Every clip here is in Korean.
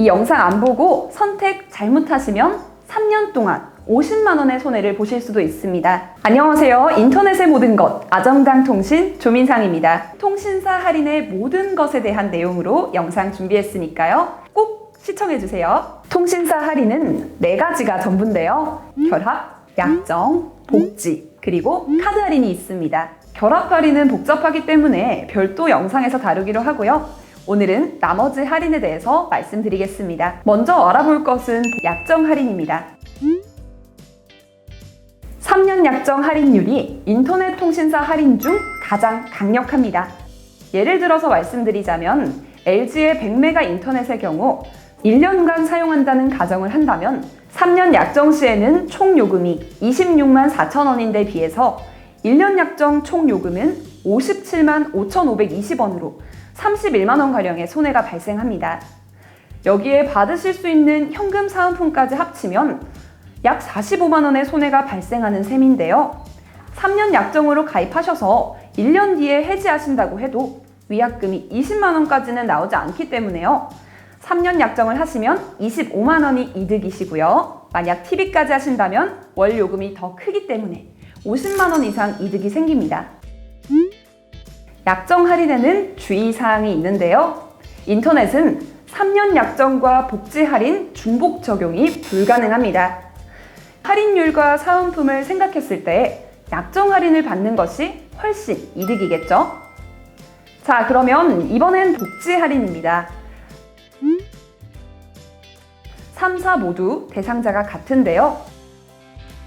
이 영상 안 보고 선택 잘못하시면 3년 동안 50만 원의 손해를 보실 수도 있습니다. 안녕하세요. 인터넷의 모든 것 아정당 통신 조민상입니다. 통신사 할인의 모든 것에 대한 내용으로 영상 준비했으니까요. 꼭 시청해 주세요. 통신사 할인은 네 가지가 전부인데요. 결합, 약정, 복지, 그리고 카드 할인이 있습니다. 결합 할인은 복잡하기 때문에 별도 영상에서 다루기로 하고요. 오늘은 나머지 할인에 대해서 말씀드리겠습니다. 먼저 알아볼 것은 약정 할인입니다. 3년 약정 할인율이 인터넷 통신사 할인 중 가장 강력합니다. 예를 들어서 말씀드리자면 LG의 100메가 인터넷의 경우 1년간 사용한다는 가정을 한다면 3년 약정 시에는 총 요금이 26만 4천 원인데 비해서 1년 약정 총 요금은 57만 5,520원으로 31만 원 가량의 손해가 발생합니다. 여기에 받으실 수 있는 현금 사은품까지 합치면 약 45만 원의 손해가 발생하는 셈인데요. 3년 약정으로 가입하셔서 1년 뒤에 해지하신다고 해도 위약금이 20만 원까지는 나오지 않기 때문에요. 3년 약정을 하시면 25만 원이 이득이시고요. 만약 TV까지 하신다면 월 요금이 더 크기 때문에 50만 원 이상 이득이 생깁니다. 약정 할인에는 주의사항이 있는데요. 인터넷은 3년 약정과 복지 할인 중복 적용이 불가능합니다. 할인율과 사은품을 생각했을 때 약정 할인을 받는 것이 훨씬 이득이겠죠? 자, 그러면 이번엔 복지 할인입니다. 3, 4 모두 대상자가 같은데요.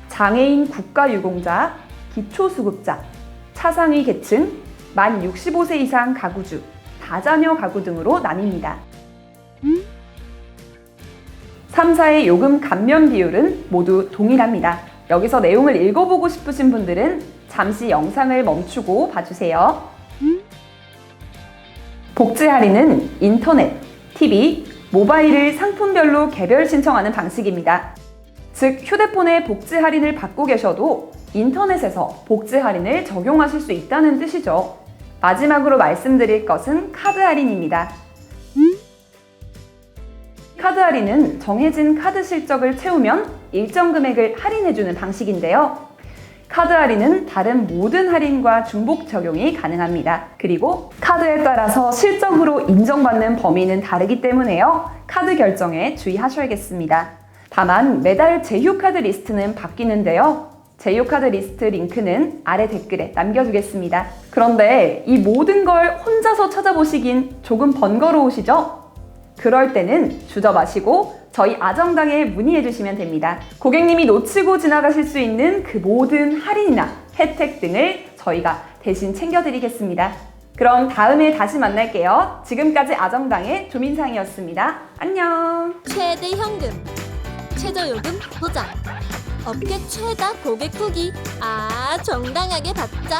장애인 국가유공자, 기초수급자, 차상위 계층, 만 65세 이상 가구주, 다자녀 가구 등으로 나뉩니다. 3사의 요금 감면 비율은 모두 동일합니다. 여기서 내용을 읽어보고 싶으신 분들은 잠시 영상을 멈추고 봐주세요. 복지 할인은 인터넷, TV, 모바일을 상품별로 개별 신청하는 방식입니다. 즉, 휴대폰에 복지 할인을 받고 계셔도 인터넷에서 복지 할인을 적용하실 수 있다는 뜻이죠. 마지막으로 말씀드릴 것은 카드 할인입니다. 카드 할인은 정해진 카드 실적을 채우면 일정 금액을 할인해주는 방식인데요. 카드 할인은 다른 모든 할인과 중복 적용이 가능합니다. 그리고 카드에 따라서 실적으로 인정받는 범위는 다르기 때문에요. 카드 결정에 주의하셔야겠습니다. 다만 매달 제휴 카드 리스트는 바뀌는데요. 제휴카드 리스트 링크는 아래 댓글에 남겨두겠습니다. 그런데 이 모든 걸 혼자서 찾아보시긴 조금 번거로우시죠? 그럴 때는 주저 마시고 저희 아정당에 문의해 주시면 됩니다. 고객님이 놓치고 지나가실 수 있는 그 모든 할인이나 혜택 등을 저희가 대신 챙겨드리겠습니다. 그럼 다음에 다시 만날게요. 지금까지 아정당의 조민상이었습니다. 안녕! 최대 현금, 최저 요금 보장, 업계 최다 고객 후기, 아 정당하게 받자.